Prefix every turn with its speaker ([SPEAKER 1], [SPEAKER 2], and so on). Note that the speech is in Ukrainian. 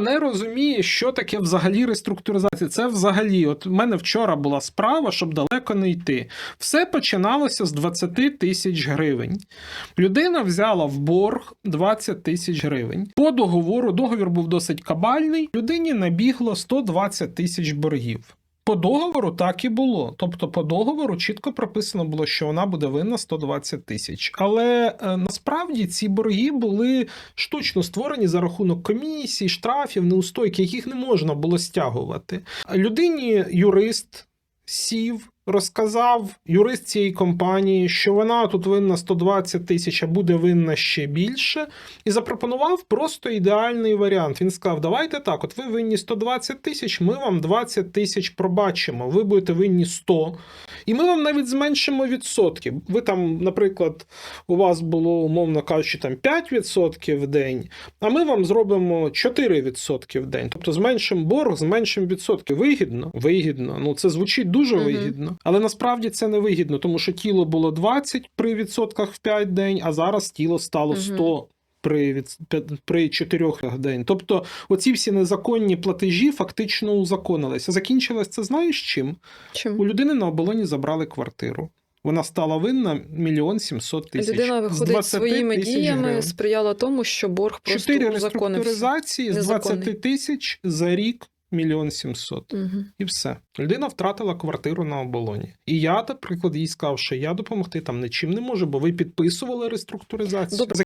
[SPEAKER 1] не розуміє, що таке взагалі реструктуризація. Це взагалі, от в мене вчора була справа, щоб далеко не йти. Все починалося з 20 тисяч гривень. Людина взяла в борг 20 тисяч гривень. По договору договір був досить кабальний. Людині набігло 120 тисяч боргів. По договору так і було. Тобто, по договору чітко прописано було, що вона буде винна 120 тисяч. Але е, насправді ці борги були штучно створені за рахунок комісій, штрафів, неустойки, яких не можна було стягувати. Людині юрист сів. Розказав юрист цієї компанії, що вона тут винна 120 тисяч, а буде винна ще більше, і запропонував просто ідеальний варіант. Він сказав: Давайте так, от ви винні 120 тисяч, ми вам 20 тисяч пробачимо, ви будете винні 100, і ми вам навіть зменшимо відсотки. Ви там, наприклад, у вас було, умовно кажучи, там 5% в день, а ми вам зробимо 4% в день. Тобто зменшимо борг, зменшимо відсотки. Вигідно? Вигідно. Ну це звучить дуже вигідно. Але насправді це не вигідно, тому що тіло було 20 при відсотках в 5 день, а зараз тіло стало 100 при, від, при 4 день. Тобто, оці всі незаконні платежі фактично узаконилися. Закінчилось це знаєш чим?
[SPEAKER 2] Чим?
[SPEAKER 1] У людини на оболоні забрали квартиру. Вона стала винна мільйон сімсот тисяч.
[SPEAKER 2] Людина виходить своїми діями,
[SPEAKER 1] гривень.
[SPEAKER 2] сприяла тому, що борг просто
[SPEAKER 1] Чотири реструктуризації з 20 тисяч за рік мільйон сімсот.
[SPEAKER 2] Угу.
[SPEAKER 1] І все. Людина втратила квартиру на оболоні. І я, наприклад, їй сказав, що я допомогти там нічим не можу, бо ви підписували реструктуризацію.
[SPEAKER 2] Добре.